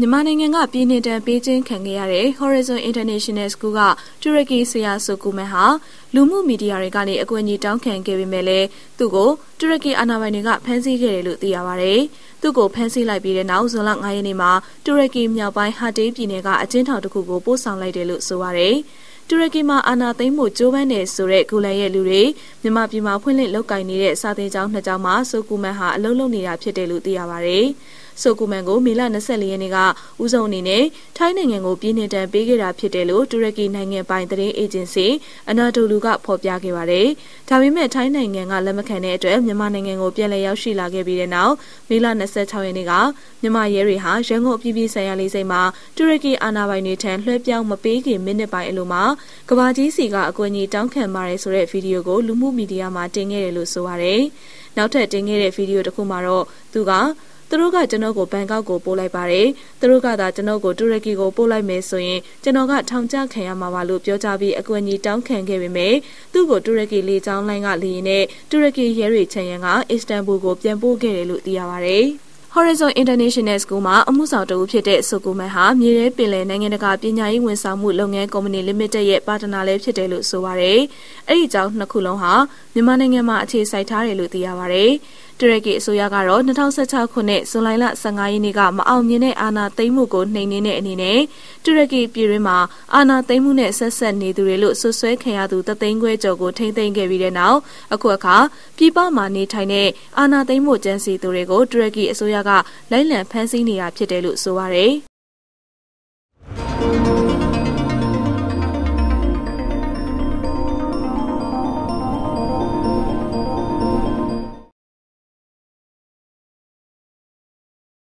မြန်မာနိုင်ငံကပြည်နေတံပေးခြင်းခံခဲ့ရတဲ့ Horizon International School ကတူရကီဆရာဆိုကူမန်ဟာလူမှုမီဒီယာတွေကနေအကူအညီတောင်းခံခဲ့ပေမဲ့လည်းသူ့ကိုတူရကီအာဏာပိုင်တွေကဖမ်းဆီးခဲ့တယ်လို့သိရပါဗျ။သူ့ကိုဖမ်းဆီးလိုက်ပြီးတဲ့နောက်ဇွန်လ9ရက်နေ့မှာတူရကီမြောက်ပိုင်းဟာတေးပြည်နယ်ကအကျဉ်းထောင်တစ်ခုကိုပို့ဆောင်လိုက်တယ်လို့ဆိုပါဗျ။တူရကီမှာအာဏာသိမ်းမှုကြိုးပမ်းနေဆိုတဲ့ဂူလန်ရဲ့လူတွေမြန်မာပြည်မှာဖွင့်လှစ်လုပ်ကင်နေတဲ့စာသင်ကျောင်းနှစ်ကျောင်းမှာဆိုကူမန်ဟာအလုံးလုံးနေတာဖြစ်တယ်လို့သိရပါဗျ။ ဆိုကူမန်ကိုမေလ24ရက်နေ့ကဦးဆောင်အနေနဲ့ထိုင်းနိုင်ငံကိုပြည်နှင်တန်ပေးခဲ့တာဖြစ်တယ်လို့တူရကီနိုင်ငံပိုင်သတင်းအေဂျင်စီအနာဒိုလူကဖော်ပြခဲ့ပါတယ်။ဒါပေမဲ့ထိုင်းနိုင်ငံကလက်မခံတဲ့အတွက်မြန်မာနိုင်ငံကိုပြန်လည်ရောက်ရှိလာခဲ့ပြီးတဲ့နောက်မေလ26ရက်နေ့ကမြန်မာရဲတွေဟာရန်ကုန်ပြည်ပြည်ဆိုင်ရာလေးစိတ်မှာတူရကီအာဏာပိုင်တွေထံလွှဲပြောင်းမပေးခင်မိနစ်ပိုင်းအလိုမှာကဘာကြီးစီကအကူအညီတောင်းခံပါတယ်ဆိုတဲ့ဗီဒီယိုကိုလူမှုမီဒီယာမှာတင်ခဲ့တယ်လို့ဆိုပါတယ်။နောက်ထပ်တင်ခဲ့တဲ့ဗီဒီယိုတစ်ခုမှာတော့သူက သူတို့ကကျွန်တော်ကိုဘန်ကောက်ကိုပို့လိုက်ပါတယ်။သူတို့ကသာကျွန်တော်ကိုတူရကီကိုပို့လိုက်မယ်ဆိုရင်ကျွန်တော်ကထောင်ချခံရမှာပါလို့ပြောကြပြီးအကူအညီတောင်းခံခဲ့ပေမဲ့သူ့ကိုတူရကီလေကြောင်းလိုင်းကလေရင်နဲ့တူရကီရဲတွေချန်ရန်ကအစ္စတန်ဘူကိုပြန်ပို့ခဲ့တယ်လို့သိရပါတယ်။ Horizon International School မှာအမှုဆောင်တဦးဖြစ်တဲ့ဆိုကိုမန်ဟာမြေရဲပင်လယ်နိုင်ငံတကာပညာရေးဝန်ဆောင်မှုလုပ်ငန်းကုမ္ပဏီ Limited ရဲ့ပါတနာလည်းဖြစ်တယ်လို့ဆိုပါရယ်။အဲ့ဒီကြောင့်နှစ်ခုလုံးဟာမြန်မာနိုင်ငံမှာအခြေစိုက်ထားတယ်လို့သိရပါရယ်။ တူရကီအစိုးရကတော့2016ခုနှစ်ဇူလိုင်လ15ရက်နေ့ကမအောင်မြင်တဲ့အာဏာသိမ်းမှုကိုနှိမ်နင်းတဲ့အနေနဲ့တူရကီပြည်တွင်းမှာအာဏာသိမ်းမှုနဲ့ဆက်ဆက်နေသူတွေလို့ဆွဆွဲခံရသူတသိန်းခွဲကျော်ကိုထိမ့်သိမ်းခဲ့ပြီးတဲ့နောက်အခုအခါပြည်ပမှာနေထိုင်တဲ့အာဏာသိမ်းမှုကြမ်းစီသူတွေကိုတူရကီအစိုးရကလိုက်လံဖမ်းဆီးနေတာဖြစ်တယ်လို့ဆိုပါရယ်